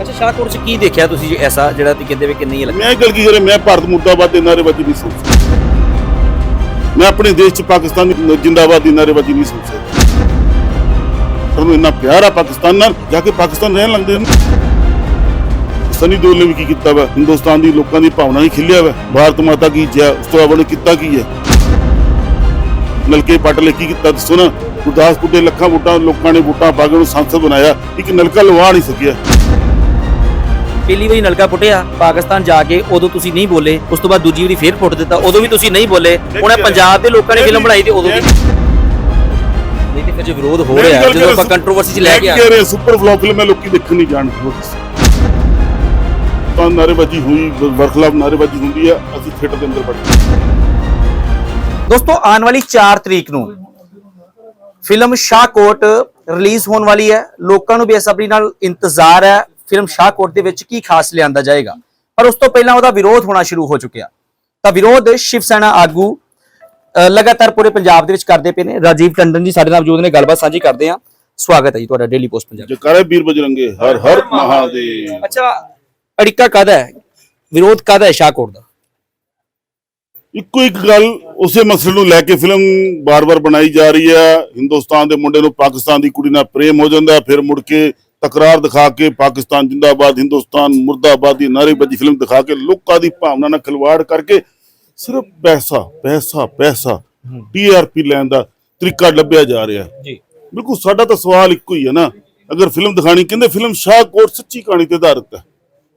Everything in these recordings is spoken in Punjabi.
ਅੱਛਾ ਸ਼ਾਹਕੋਟ ਚ ਕੀ ਦੇਖਿਆ ਤੁਸੀਂ ਐਸਾ ਜਿਹੜਾ ਤੁਸੀਂ ਕਹਿੰਦੇ ਵੀ ਕਿ ਨਹੀਂ ਮੈਂ ਗੱਲ ਕੀ ਕਰੇ, ਮੈਂ ਭਾਰਤ ਮੁਰਦਾਬਾਦ ਦੇ ਨਾਅਰੇਬਾਜ਼ੀ ਨਹੀਂ ਸੁਣ ਸਕਦਾ। ਮੈਂ ਆਪਣੇ ਦੇਸ਼ ਚ ਪਾਕਿਸਤਾਨ ਜਿੰਦਾਬਾਦ ਦੀ ਨਾਅਰੇਬਾਜ਼ੀ ਨਹੀਂ ਸੁਣ ਸਕਦਾ। ਤੁਹਾਨੂੰ ਇੰਨਾ ਪਿਆਰ ਆ ਪਾਕਿਸਤਾਨ ਨਾਲ, ਜਾ ਕੇ ਪਾਕਿਸਤਾਨ ਰਹਿਣ ਲੱਗਦੇ ਨੇ ਸਨੀ ਦਿਓਲ ਨੇ ਵੀ ਕੀ ਕੀਤਾ ਵਾ? ਹਿੰਦੁਸਤਾਨ ਦੀ ਲੋਕਾਂ ਦੀ ਭਾਵਨਾ ਹੀ ਖਿਲਿਆ ਵਾ। ਭਾਰਤ ਮਾਤਾ ਕੀ ਜੈ, ਉਸ ਤੋਂ ਬਾਅਦ ਕੀਤਾ ਕੀ ਹੈ? ਨਲਕੇ ਪੱਟ ਲੈ ਕੀ ਕੀਤਾ ਦੱਸੋ ਨਾ? ਗੁਰਦਾਸਪੁਰ ਦੇ ਲੱਖਾਂ ਵੋਟਾਂ, ਲੋਕਾਂ ਨੇ ਵੋਟਾਂ ਪਾ ਕੇ ਉਹਨੂੰ ਸੰਸਦ ਬਣਾਇਆ। ਇੱਕ ਨਲਕਾ ਲਵਾ ਨਹੀਂ ਸਕਿਆ। ਪਹਿਲੀ ਵਾਰੀ ਨਲਕਾ ਪੁੱਟਿਆ ਪਾਕਿਸਤਾਨ ਜਾ ਕੇ ਉਦੋਂ ਤੁਸੀਂ ਨਹੀਂ ਬੋਲੇ ਉਸ ਤੋਂ ਬਾਅਦ ਦੂਜੀ ਵਾਰੀ ਫੇਰ ਪੁੱਟ ਦਿੱਤਾ ਉਦੋਂ ਵੀ ਤੁਸੀਂ ਨਹੀਂ ਬੋਲੇ ਹੁਣ ਇਹ ਪੰਜਾਬ ਦੇ ਲੋਕਾਂ ਨੇ ਫਿਲਮ ਬਣਾਈ ਤੇ ਉਦੋਂ ਵੀ ਨਹੀਂ ਤੇ ਫਿਰ ਵਿਰੋਧ ਹੋ ਰਿਹਾ ਜਦੋਂ ਆਪਾਂ ਕੰਟਰੋਵਰਸੀ ਚ ਲੈ ਕੇ ਆ ਰਹੇ ਸੁਪਰ ਫਲॉप ਫਿਲਮ ਹੈ ਲੋਕੀ ਦੇਖਣ ਨਹੀਂ ਜਾਣਦੇ ਤਾਂ ਨਾਰੇਬਾਜ਼ੀ ਹੋਈ ਵਰਖਲਾਫ ਨਾਰੇਬਾਜ਼ੀ ਹੁੰਦੀ ਹੈ ਅਸੀਂ ਥੀਏਟਰ ਦੇ ਅੰਦਰ ਬੈਠੇ। ਦੋਸਤੋ ਆਉਣ ਵਾਲੀ 4 ਤਰੀਕ ਨੂੰ ਫਿਲਮ ਸ਼ਾਹਕੋਟ ਰਿਲੀਜ਼ ਹੋਣ ਵਾਲੀ ਹੈ। ਲੋਕਾਂ ਨੂੰ ਬੇਸਬਰੀ ਨਾਲ ਇੰਤਜ਼ਾਰ ਹੈ। ਫਿਲਮ ਸ਼ਾਹਕੋਟ ਦੇ ਵਿੱਚ ਕੀ ਖਾਸ ਲਿਆਂਦਾ ਜਾਏਗਾ? ਪਰ ਉਸ ਤੋਂ ਪਹਿਲਾਂ ਉਹਦਾ ਵਿਰੋਧ ਹੋਣਾ ਸ਼ੁਰੂ ਹੋ ਚੁੱਕਿਆ। ਤਾਂ ਵਿਰੋਧ ਸ਼ਿਵ ਸੈਨਾ ਆਗੂ ਲਗਾਤਾਰ ਪੂਰੇ ਪੰਜਾਬ ਦੇ ਵਿੱਚ ਕਰਦੇ ਪਏ ਨੇ। ਰਾਜੀਵ ਟੰਡਨ ਜੀ ਸਾਡੇ ਨਾਲ ਮੌਜੂਦ ਨੇ ਗੱਲਬਾਤ ਸਾਂਝੀ ਕਰਦੇ ਆ ਸਵਾਗਤ ਹੈ ਜੀ ਤੁਹਾਡਾ ਡੇਲੀ ਪੋਸਟ ਪੰਜਾਬ ਜਕਾਰੇ ਵੀਰ ਬਜਰੰਗੇ ਹਰ ਹਰ ਮਹਾਦੇਵ। ਅੱਛਾ ਅੜਿੱਕਾ ਕਾਦਾ ਹੈ? ਵਿਰੋਧ ਕਾਦਾ ਹੈ ਸ਼ਾਹਕੋਟ ਦਾ? ਇੱਕੋ ਇੱਕ ਗੱਲ ਉਸੇ ਮਸਲੇ ਨੂੰ ਲੈ ਕੇ ਫਿਲਮ ਬਾਰ-ਬਾਰ ਬਣਾਈ ਜਾ ਰਹੀ ਹੈ। ਹਿੰਦੁਸਤਾਨ ਦੇ ਮੁੰਡੇ ਨੂੰ ਪਾਕਿਸਤਾਨ ਦੀ ਕੁੜੀ ਨਾਲ ਪ੍ਰੇਮ ਹੋ ਜਾਂਦਾ ਫਿਰ ਮੁੜ ਕੇ ਤਕਰਾਰ ਦਿਖਾ ਕੇ ਪਾਕਿਸਤਾਨ ਜਿੰਦਾਬਾਦ ਹਿੰਦੁਸਤਾਨ ਮੁਰਦਾਬਾਦ ਦੀ ਨਾਅਰੇਬਾਜ਼ੀ ਫਿਲਮ ਦਿਖਾ ਕੇ ਲੋਕਾਂ ਦੀ ਭਾਵਨਾ ਨਾਲ ਖਿਲਵਾੜ ਕਰਕੇ ਸਿਰਫ ਪੈਸਾ ਪੈਸਾ ਪੈਸਾ ਟੀਆਰਪੀ ਲੈਣ ਦਾ ਤਰੀਕਾ ਲੱਭਿਆ ਜਾ ਰਿਹਾ। ਜੀ। ਬਿਲਕੁਲ ਸਾਡਾ ਤਾਂ ਸਵਾਲ ਇੱਕੋ ਹੀ ਹੈ ਨਾ ਅਗਰ ਫਿਲਮ ਦਿਖਾਣੀ ਕਹਿੰਦੇ ਫਿਲਮ ਸ਼ਾਹਕੋਟ ਸੱਚੀ ਕਹਾਣੀ ਤੇ ਆਧਾਰਿਤ ਹੈ।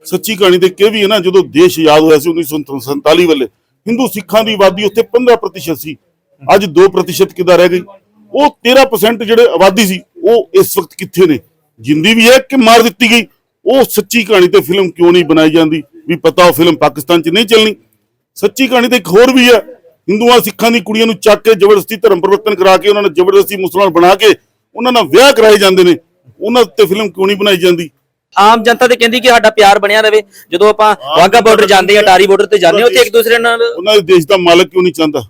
ਸੱਚੀ ਕਹਾਣੀ ਤੇ ਕਿ ਵੀ ਹੈ ਨਾ ਜਦੋਂ ਦੇਸ਼ ਆਜ਼ਾਦ ਹੋਇਆ ਸੀ 1947 ਵੇਲੇ ਹਿੰਦੂ ਸਿੱਖਾਂ ਦੀ ਆਬਾਦੀ ਉੱਥੇ 15% ਸੀ ਅੱਜ 2% ਕਿੱਦਾਂ ਰਹਿ ਗਈ? ਉਹ 13% ਜਿਹੜੇ ਆਬਾਦੀ ਸੀ ਉਹ ਇਸ ਵਕਤ ਕਿੱਥੇ ਨੇ? ਜਿੰਦੀ ਵੀ ਹੈ ਕਿ ਮਾਰ ਦਿੱਤੀ ਗਈ? ਉਹ ਸੱਚੀ ਕਹਾਣੀ ਤੇ ਫਿਲਮ ਕਿਉਂ ਨਹੀਂ ਬਣਾਈ ਜਾਂਦੀ? ਵੀ ਪਤਾ ਉਹ ਫਿਲਮ ਪਾਕਿਸਤਾਨ 'ਚ ਨਹੀਂ ਚੱਲਣੀ। ਸੱਚੀ ਕਹਾਣੀ ਤੇ ਇੱਕ ਹੋਰ ਵੀ ਹੈ। ਹਿੰਦੂਆਂ ਸਿੱਖਾਂ ਦੀ ਕੁੜੀਆਂ ਨੂੰ ਚੱਕ ਕੇ ਜ਼ਬਰਦਸਤੀ ਧਰਮ ਪਰਿਵਰਤਨ ਕਰਾ ਕੇ ਉਹਨਾਂ ਨੂੰ ਜ਼ਬਰਦਸਤੀ ਮੁਸਲਮਾਨ ਬਣਾ ਕੇ ਉਹਨਾਂ ਨਾਲ ਵਿਆਹ ਕਰਾਏ ਜਾਂਦੇ ਨੇ। ਉਹਨਾਂ ਤੇ ਫਿਲਮ ਕਿਉਂ ਨਹੀਂ ਬਣਾਈ ਜਾਂਦੀ? ਆਮ ਜਨਤਾ ਤੇ ਕਹਿੰਦੀ ਕਿ ਸਾਡਾ ਪਿਆਰ ਬਣਿਆ ਰਵੇ। ਜਦੋਂ ਆਪਾਂ ਵਾਗਾ ਬਾਰਡਰ ਜਾਂਦੇ ਆ ਟਾਰੀ ਬਾਰਡਰ ਤੇ ਜਾਂਦੇ ਆ ਉੱਥੇ ਇੱਕ ਦੂਸਰੇ ਨਾਲ ਉਹਨਾਂ ਦੇ ਦੇਸ਼ ਦਾ ਮਾਲਕ ਕਿਉਂ ਨਹੀਂ ਚਾਹੁੰਦਾ?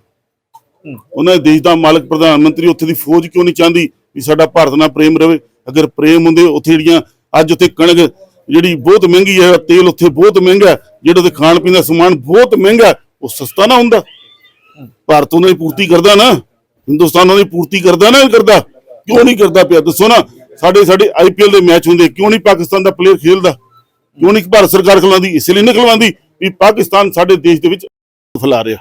ਉਹਨਾਂ ਦੇ ਦੇਸ਼ ਦਾ ਮਾਲਕ ਪ੍ਰਧਾਨ ਮੰਤਰੀ ਉੱਥੇ ਦੀ ਫੌਜ ਕਿਉਂ ਨਹੀਂ ਚਾਹੁੰਦੀ? ਵੀ ਸਾਡਾ ਭਾਰਤ ਨਾਲ ਪ੍ਰੇਮ ਰਵੇ। ਅਗਰ ਪ੍ਰੇਮ ਹੁੰਦੇ ਉੱਥੇ ਜਿਹੜੀਆਂ ਅੱਜ ਉੱਥੇ ਕਣਕ ਜਿਹੜੀ ਬਹੁਤ ਮਹਿੰਗੀ ਹੈ ਤੇਲ ਉੱਥੇ ਬਹੁਤ ਮਹਿੰਗਾ ਜਿਹੜਾ ਉੱਥੇ ਖਾਣ ਪੀਣ ਦਾ ਸਮਾਨ ਬਹੁਤ ਮਹਿੰਗਾ ਉਹ ਸਸਤਾ ਨਾ ਹੁੰਦਾ। ਭਾਰਤ ਉਹਨਾਂ ਦੀ ਪੂਰਤੀ ਕਰਦਾ ਨਾ ਹਿੰਦੁਸਤਾਨ ਉਹਨਾਂ ਦੀ ਪੂਰਤੀ ਕਰਦਾ ਨਾ ਕਰਦਾ। ਕਿਉਂ ਨਹੀਂ ਕਰਦਾ ਪਿਆ? ਦੱਸੋ ਨਾ ਸਾਡੇ ਸਾਡੇ ਆਈਪੀਐਲ ਦੇ ਮੈਚ ਹੁੰਦੇ ਕਿਉਂ ਨਹੀਂ ਪਾਕਿਸਤਾਨ ਦਾ ਪਲੇਅਰ ਖੇਲਦਾ? ਕਿਉਂ ਨਹੀਂ ਭਾਰਤ ਸਰਕਾਰ ਖਿਲਾਉਂਦੀ? ਇਸ ਲਈ ਨਹੀਂ ਖਿਲਵਾਉਂਦੀ ਵੀ ਪਾਕਿਸਤਾਨ ਸਾਡੇ ਦੇਸ਼ ਦੇ ਵਿੱਚ ਫੈਲਾ ਰਿਹਾ।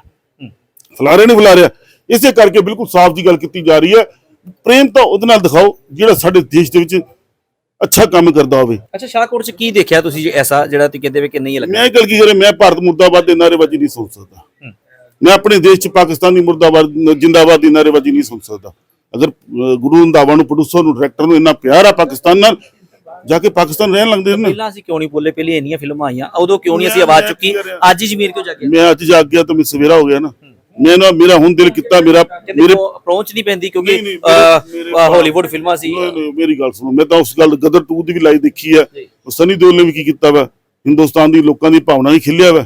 ਫੈਲਾ ਰਿਹਾ ਨਹੀਂ ਫੈਲਾ ਰਿਹਾ। ਇਸੇ ਕਰਕੇ ਬਿਲਕੁਲ ਸਾਫ਼ ਦੀ ਗੱਲ ਕੀਤੀ ਜਾ ਰਹੀ ਹੈ ਪ੍ਰੇਮ ਤਾਂ ਉਹਦੇ ਨਾਲ ਦਿਖਾਓ ਜਿਹੜਾ ਸਾਡੇ ਦੇਸ਼ ਦੇ ਵਿੱਚ ਅੱਛਾ ਕੰਮ ਕਰਦਾ ਹੋਵੇ। ਅੱਛਾ ਸ਼ਾਹਕੋਟ ਚ ਕੀ ਦੇਖਿਆ ਤੁਸੀਂ ਜੀ ਐਸਾ ਜਿਹੜਾ ਤੁਸੀਂ ਕਹਿੰਦੇ ਵੀ ਕਿ ਨਹੀਂ ਲੱਗਾ? ਮੈਂ ਇਹ ਗੱਲ ਕੀ ਕਰੇ ਮੈਂ ਭਾਰਤ ਮੁਰਦਾਬਾਦ ਦੇ ਨਾਅਰੇਬਾਜ਼ੀ ਨਹੀਂ ਸੁਣ ਸਕਦਾ। ਮੈਂ ਆਪਣੇ ਦੇਸ਼ 'ਚ ਪਾਕਿਸਤਾਨ ਦੀ ਮੁਰਦਾਬਾਦ ਜਿੰਦਾਬਾਦ ਦੀ ਨਾਅਰੇਬਾਜ਼ੀ ਨਹੀਂ ਸੁਣ ਸਕਦਾ। ਅਗਰ ਗੁਰੂ ਰੰਧਾਵਾ ਨੂੰ ਪ੍ਰੋਡਿਊਸਰ ਨੂੰ ਡਾਇਰੈਕਟਰ ਨੂੰ ਇੰਨਾ ਪਿਆਰ ਆ ਪਾਕਿਸਤਾਨ ਨਾਲ ਜਾ ਕੇ ਪਾਕਿਸਤਾਨ ਰਹਿਣ ਲੱਗਦੇ ਨੇ। ਪਹਿਲਾਂ ਅਸੀਂ ਕਿਉਂ ਨਹੀਂ ਬੋਲੇ? ਪਹਿਲੇ ਇੰਨੀਆਂ ਫਿਲਮਾਂ ਆਈਆਂ ਉਦੋਂ ਕਿਉਂ ਨਹੀਂ ਅਸੀਂ ਆਵਾਜ਼ ਚੁੱਕੀ? ਅੱਜ ਹੀ ਜ਼ਮੀਰ ਕਿਉਂ ਜਾਗੇ ਮੈਂ ਅੱਜ ਜਾਗ ਗਿਆ ਤਾਂ ਮੈਂ ਸਵੇਰਾ ਹੋ ਗਿਆ ਨਾ। ਮੈਂ ਨਾ ਮੇਰਾ ਹੁਣ ਦਿਲ ਕੀਤਾ ਮੇਰਾ ਮੇਰੇ ਅਪਰੋਚ ਨਹੀਂ ਪੈਂਦੀ ਕਿਉਂਕਿ ਨਹੀਂ, ਨਹੀਂ, ਹਾਲੀਵੁੱਡ ਫਿਲਮਾਂ ਸੀ। ਨਹੀਂ, ਨਹੀਂ, ਮੇਰੀ ਗੱਲ ਸੁਣੋ ਮੈਂ ਤਾਂ ਉਸ ਗੱਲ ਗਦਰ 2 ਦੀ ਵੀ ਲਾਈ ਦੇਖੀ ਹੈ। ਸਨੀ ਦਿਓਲ ਨੇ ਵੀ ਕੀ ਕੀਤਾ ਵਾ? ਹਿੰਦੁਸਤਾਨ ਦੀ ਲੋਕਾਂ ਦੀ ਭਾਵਨਾ ਹੀ ਖਿੱਲਿਆ ਵਾ।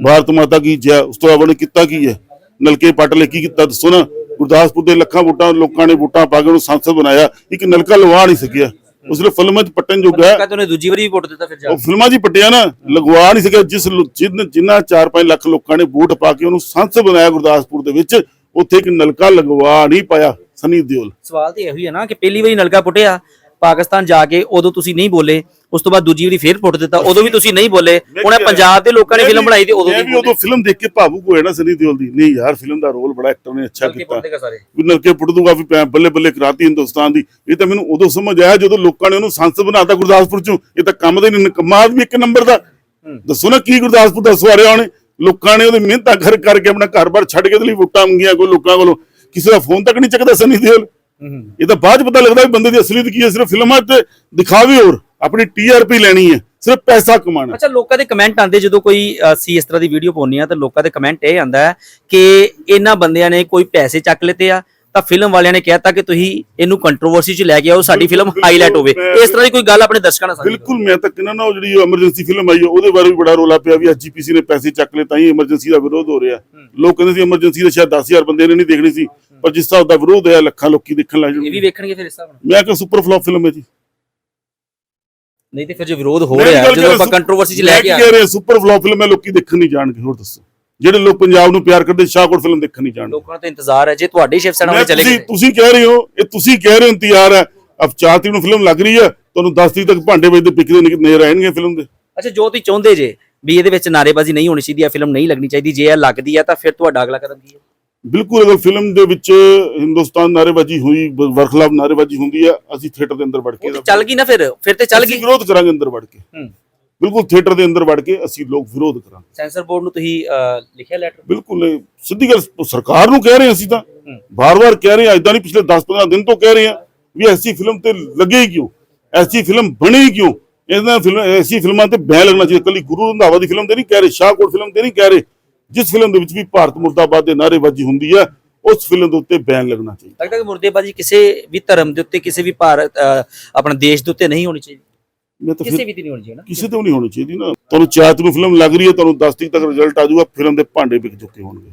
ਭਾਰਤ ਮਾਤਾ ਕੀ ਜੈ ਉਸ ਤੋਂ ਉਹਨੇ ਕੀਤਾ ਕੀ ਹੈ? ਨਲਕੇ ਪੱਟ ਲੈ ਕੀ ਕੀਤਾ? ਦੱਸੋ ਨਾ ਗੁਰਦਾਸਪੁਰ ਦੇ ਲੱਖਾਂ ਵੋਟਾਂ ਲੋਕਾਂ ਨੇ ਵੋਟਾਂ ਪਾ ਕੇ ਉਹਨੂੰ ਸੰਸਦ ਬਣਾਇਆ। ਇੱਕ ਨਲਕਾ ਲਵਾ ਨਹੀਂ ਸਕਿਆ। ਉਸ ਲਈ ਫਿਲਮਾਂ 'ਚ ਪੱਟਣ ਜੋਗਾ ਹੈ। ਕਹਿੰਦੇ ਉਹਨੇ ਦੂਜੀ ਵਾਰੀ ਵੀ ਵੋਟ ਦਿੱਤਾ ਫਿਰ ਜਾ ਉਹ ਫਿਲਮਾਂ 'ਚ ਪੱਟਿਆ ਨਾ ਲਗਵਾ ਨਹੀਂ ਸਕਿਆ ਜਿਸ ਜਿਨ- ਜਿਨ੍ਹਾਂ 4-5 ਲੱਖ ਲੋਕਾਂ ਨੇ ਵੋਟ ਪਾ ਕੇ ਉਹਨੂੰ ਸੰਸਦ ਬਣਾਇਆ ਗੁਰਦਾਸਪੁਰ ਦੇ ਵਿੱਚ ਉੱਥੇ ਇੱਕ ਨਲਕਾ ਲਗਵਾ ਨਹੀਂ ਪਾਇਆ ਸਨੀ ਦਿਓਲ। ਸਵਾਲ ਤੇ ਇਹੋ ਹੀ ਹੈ ਨਾ ਕਿ ਪਹਿਲੀ ਵਾਰੀ ਨਲਕਾ ਪੁੱਟਿਆ ਪਾਕਿਸਤਾਨ ਜਾ ਕੇ ਉਦੋਂ ਤੁਸੀਂ ਨਹੀਂ ਬੋਲੇ। ਉਸ ਤੋਂ ਬਾਅਦ ਦੂਜੀ ਵਾਰੀ ਫੇਰ ਪੁੱਟ ਦਿੱਤਾ ਉਦੋਂ ਵੀ ਤੁਸੀਂ ਨਹੀਂ ਬੋਲੇ। ਹੁਣ ਇਹ ਪੰਜਾਬ ਦੇ ਲੋਕਾਂ ਨੇ ਫਿਲਮ ਬਣਾਈ ਤੇ ਉਦੋਂ ਵੀ ਉਦੋਂ ਫਿਲਮ ਦੇਖ ਕੇ ਭਾਵੁਕ ਹੋਇਆ ਨਾ ਸਨੀ ਦਿਓਲ ਦੀ। ਨਹੀਂ ਯਾਰ ਫਿਲਮ ਦਾ ਰੋਲ ਬੜਾ ਐਕਟਰ ਨੇ ਅੱਛਾ ਕੀਤਾ। ਵੀ ਨਲਕੇ ਪੁੱਟ ਦੂਗਾ ਵੀ ਪੈ- ਬੱਲੇ ਬੱਲੇ ਕਰਾਤੀ ਹਿੰਦੁਸਤਾਨ ਦੀ। ਇਹ ਤਾਂ ਮੈਨੂੰ ਉਦੋਂ ਸਮਝ ਆਇਆ ਜਦੋਂ ਲੋਕਾਂ ਨੇ ਉਹਨੂੰ ਸੰਸਦ ਬਣਾਤਾ ਗੁਰਦਾਸਪੁਰ ਚੋਂ। ਇਹ ਤਾਂ ਕੰਮ ਦੇ ਨਹੀਂ ਨਕਮਾ ਆਦਮੀ ਇੱਕ ਨੰਬਰ ਦਾ। ਦੱਸੋ ਨਾ ਕੀ ਗੁਰਦਾਸਪੁਰ ਦਾ ਸਵਾਰਿਆ ਉਹਨੇ। ਲੋਕਾਂ ਨੇ ਉਹਦੀ ਮਿਹਨਤਾਂ ਕਰ ਕਰਕੇ ਆਪਣਾ ਘਰ-ਬਾਰ ਛੱਡ ਕੇ ਲਈ ਵੋਟਾਂ ਮੰਗੀਆਂ ਕੋਈ ਲੋਕਾਂ ਕੋਲੋਂ। ਕਿਸੇ ਦਾ ਫੋਨ ਤੱਕ ਨਹੀਂ ਚੱਕਦਾ ਸਨੀ ਦਿਓਲ। ਇਹ ਤਾਂ ਬਾਅਦ 'ਚ ਪਤਾ ਲੱਗਦਾ ਵੀ ਬੰਦੇ ਦੀ ਅਸਲੀਅਤ ਕੀ ਹੈ ਸਿਰਫ ਫਿਲਮਾਂ 'ਚ ਦਿਖਾਵੇ ਹੋਰ। ਆਪਣੀ ਟੀਆਰਪੀ ਲੈਣੀ ਹੈ ਸਿਰਫ ਪੈਸਾ ਕਮਾਉਣਾ। ਅੱਛਾ ਲੋਕਾਂ ਦੇ ਕਮੈਂਟ ਆਉਂਦੇ ਜਦੋਂ ਕੋਈ ਅਸੀਂ ਇਸ ਤਰ੍ਹਾਂ ਦੀ ਵੀਡੀਓ ਪਾਉਂਦੇ ਆ ਤਾਂ ਲੋਕਾਂ ਦੇ ਕਮੈਂਟ ਇਹ ਆਂਦਾ ਹੈ ਕਿ ਇਹਨਾਂ ਬੰਦਿਆਂ ਨੇ ਕੋਈ ਪੈਸੇ ਚੱਕ ਲਿੱਤੇ ਆ ਤਾਂ ਫਿਲਮ ਵਾਲਿਆਂ ਨੇ ਕਹਿਤਾ ਕਿ ਤੁਸੀਂ ਇਹਨੂੰ ਕੰਟਰੋਵਰਸੀ 'ਚ ਲੈ ਕੇ ਆਓ ਸਾਡੀ ਫਿਲਮ ਹਾਈਲਾਈਟ ਹੋਵੇ। ਇਸ ਤਰ੍ਹਾਂ ਦੀ ਕੋਈ ਗੱਲ ਆਪਣੇ ਦਰਸ਼ਕਾਂ ਨਾਲ ਸਾਂਝੀ। ਬਿਲਕੁਲ ਮੈਂ ਤਾਂ ਕਹਿੰਦਾ ਨਾ ਉਹ ਜਿਹੜੀ ਐਮਰਜੈਂਸੀ ਫਿਲਮ ਆਈ ਹੈ ਉਹਦੇ ਬਾਰੇ ਵੀ ਬੜਾ ਰੋਲਾ ਪਿਆ ਵੀ ਐਸਜੀਪੀਸੀ ਨੇ ਪੈਸੇ ਚੱਕ ਲਏ ਤਾਂ ਹੀ ਐਮਰਜੈਂਸੀ ਦਾ ਵਿਰੋਧ ਹੋ ਰਿਹਾ। ਲੋਕ ਕਹਿੰਦੇ ਸੀ ਐਮਰਜੈਂਸੀ ਦੇ ਸ਼ਾਇਦ 10000 ਬੰਦੇ ਨੇ ਨਹੀਂ ਦੇਖਣੀ ਸੀ ਪਰ ਜਿਸ ਹਿਸਾਬ ਦਾ ਵਿਰੋਧ ਹੋਇਆ ਲੱਖਾਂ ਲੋਕੀ ਦੇਖਣ ਲੱਗ ਇਹ ਵੀ ਵੇਖਣਗੇ ਫਿਰ ਇਸ ਹਿਸਾਬ ਨਾਲ। ਮੈਂ ਕਿਹਾ ਸੁਪਰ ਫਲॉप ਫਿਲਮ ਹੈ ਜੀ। ਨਹੀਂ ਤੇ ਫਿਰ ਜੋ ਵਿਰੋਧ ਹੋ ਰਿਹਾ ਜਦੋਂ ਆਪਾਂ ਕੰਟਰੋਵਰਸੀ 'ਚ ਲੈ ਕੀ ਆ ਰਿਹਾ ਸੁਪਰ ਫਲॉप ਫਿਲਮ ਹੈ ਲੋਕੀ ਦੇਖਣ ਨਹੀਂ ਜਾਣਗੇ ਹੋਰ ਦੱਸੋ। ਜਿਹੜੇ ਲੋਕ ਪੰਜਾਬ ਨੂੰ ਪਿਆਰ ਕਰਦੇ ਸ਼ਾਹਕੋਟ ਫਿਲਮ ਦੇਖਣ ਨਹੀਂ ਜਾਣਗੇ। ਲੋਕਾਂ ਨੂੰ ਤਾਂ ਇੰਤਜ਼ਾਰ ਹੈ ਜੇ ਤੁਹਾਡੀ ਸ਼ਿਵ ਸੈਨਾ ਵਾਲੇ ਚਲੇ ਤੁਸੀਂ ਤੁਸੀਂ ਕਹਿ ਰਹੇ ਹੋ ਇਹ ਤੁਸੀਂ ਕਹਿ ਰਹੇ ਹੋ ਇੰਤਜ਼ਾਰ ਹੈ। ਅਬ 4 ਤਰੀਕ ਨੂੰ ਫਿਲਮ ਲੱਗ ਰਹੀ ਹੈ ਤੁਹਾਨੂੰ 10 ਤਰੀਕ ਤੱਕ ਭਾਂਡੇ ਵੇਚਦੇ ਪਿਕਦੇ ਨਜ਼ਰ ਆਣਗੇ ਫਿਲਮ ਦੇ। ਅੱਛਾ ਜੋ ਤੁਸੀਂ ਚਾਹੁੰਦੇ ਜੇ ਵੀ ਇਹਦੇ ਵਿੱਚ ਨਾਰੇਬਾਜ਼ੀ ਨਹੀਂ ਹੋਣੀ ਚਾਹੀਦੀ ਹੈ ਫਿਲਮ ਨਹੀਂ ਲੱਗਣੀ ਚਾਹੀਦੀ ਜੇ ਇਹ ਲੱਗਦੀ ਹੈ ਤਾਂ ਫਿਰ ਤੁਹਾਡਾ ਅਗਲਾ ਕਦਮ ਕੀ ਹੈ? ਬਿਲਕੁਲ ਅਗਰ ਫਿਲਮ ਦੇ ਵਿੱਚ ਹਿੰਦੁਸਤਾਨ ਨਾਰੇਬਾਜ਼ੀ ਹੋਈ ਬ- ਵਰਖਲਾਫ ਨਾਰੇਬਾਜ਼ੀ ਹੁੰਦੀ ਹੈ ਅਸੀਂ ਥੀਏਟਰ ਦੇ ਅੰਦਰ ਵੜ ਕੇ ਚੱਲ ਗਈ ਨਾ ਫਿਰ ਫਿਰ ਤੇ ਚੱਲ ਅਸੀਂ ਗਈ। ਵਿਰੋਧ ਕਰਾਂਗੇ ਅੰਦਰ ਵੜ ਕੇ। ਬਿਲਕੁਲ ਥੀਏਟਰ ਦੇ ਅੰਦਰ ਵੜ ਕੇ ਅਸੀਂ ਲੋਕ ਵਿਰੋਧ ਕਰਾਂਗੇ। ਸੈਂਸਰ ਬੋਰਡ ਨੂੰ ਤੁਸੀਂ ਲਿਖਿਆ ਲੈਟਰ ਬਿਲਕੁਲ ਸਿੱਧੀ ਗੱਲ ਸਰਕਾਰ ਨੂੰ ਕਹਿ ਰਹੇ ਅਸੀਂ ਤਾਂ। ਬਾਰ-ਬਾਰ ਕਹਿ ਰਹੇ ਅੱਜ ਦਾ ਨਹੀਂ ਪਿਛਲੇ 10-15 ਦਿਨ ਤੋਂ ਕਹਿ ਰਹੇ ਹਾਂ ਵੀ ਐਸੀ ਫਿਲਮ ਤੇ ਲੱਗੇ ਕਿਉਂ? ਐਸੀ ਫਿਲਮ ਬਣੇ ਕਿਉਂ? ਇਹਨਾਂ ਫਿਲਮ ਐਸੀ ਫਿਲਮਾਂ ਤੇ ਬੈਨ ਲੱਗਣਾ ਚਾਹੀਦਾ। ਕੱਲੀ ਗੁਰੂ ਰੰਧਾਵਾ ਦੀ ਫਿਲਮ ਤੇ ਨਹੀਂ ਕਹਿ ਰਹੇ ਸ਼ਾਹਕੋਟ ਫਿਲਮ ਤੇ ਨਹੀਂ ਕਹਿ ਰਹੇ। ਜਿਸ ਫਿਲਮ ਦੇ ਵਿੱਚ ਵੀ ਭਾਰਤ ਮੁਰਦਾਬਾਦ ਦੇ ਨਾਅਰੇਬਾਜ਼ੀ ਹੁੰਦੀ ਹੈ ਉਸ ਫਿਲਮ ਦੇ ਉੱਤੇ ਬੈਨ ਲੱਗਣਾ ਚਾਹੀਦਾ। ਲੱਗਦਾ ਕਿ ਮੁਰਦੇਬਾਜ਼ੀ ਕਿਸੇ ਵੀ ਧਰਮ ਦੇ ਉੱਤੇ ਕਿਸੇ ਵੀ ਭਾਰਤ ਆਪਣੇ ਦੇਸ਼ ਦੇ ਉੱਤੇ ਨਹੀਂ ਹੋਣੀ ਚਾਹੀਦੀ। ਮੈਂ ਤਾਂ ਕਿਸੇ ਵੀ ਨਹੀਂ ਹੋਣੀ ਚਾਹੀਦੀ ਨਾ। ਕਿਸੇ ਤੇ ਨਹੀਂ ਹੋਣੀ ਚਾਹੀਦੀ ਨਾ। ਤੁਹਾਨੂੰ ਚਾਹਤ ਨੂੰ ਫਿਲਮ ਲੱਗ ਰਹੀ ਹੈ ਤੁਹਾਨੂੰ 10 ਤਰੀਕ ਤੱਕ ਰਿਜ਼ਲਟ ਆ ਜਾਊਗਾ ਫਿਲਮ ਦੇ ਭਾਂਡੇ ਵਿਕ ਚੁੱਕੇ ਹੋਣਗੇ।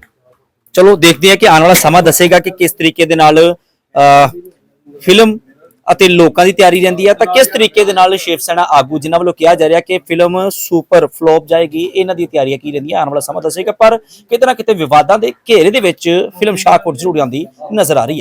ਚਲੋ ਦੇਖਦੇ ਹਾਂ ਕਿ ਆਉਣ ਵਾਲਾ ਸਮਾਂ ਦੱਸੇਗਾ ਕਿ ਕਿਸ ਤਰੀਕੇ ਦੇ ਨਾਲ ਫਿਲਮ ਅਤੇ ਲੋਕਾਂ ਦੀ ਤਿਆਰੀ ਰਹਿੰਦੀ ਹੈ ਤਾਂ ਕਿਸ ਤਰੀਕੇ ਦੇ ਨਾਲ ਸ਼ਿਵ ਸੈਨਾ ਆਗੂ, ਜਿਨ੍ਹਾਂ ਵੱਲੋਂ ਕਿਹਾ ਜਾ ਰਿਹਾ ਕਿ ਫਿਲਮ ਸੁਪਰ ਫਲੋਪ ਜਾਏਗੀ, ਇਹਨਾਂ ਦੀ ਤਿਆਰੀਆਂ ਕੀ ਰਹਿੰਦੀਆਂ, ਆਉਣ ਵਾਲਾ ਸਮਾਂ ਦੱਸੇਗਾ, ਪਰ ਕਿਤੇ ਨਾ ਕਿਤੇ ਵਿਵਾਦਾਂ ਦੇ ਘੇਰੇ ਦੇ ਵਿੱਚ ਫਿਲਮ ਸ਼ਾਹਕੋਟ ਜ਼ਰੂਰ ਆਉਂਦੀ ਨਜ਼ਰ ਆ ਰਹੀ ਹੈ।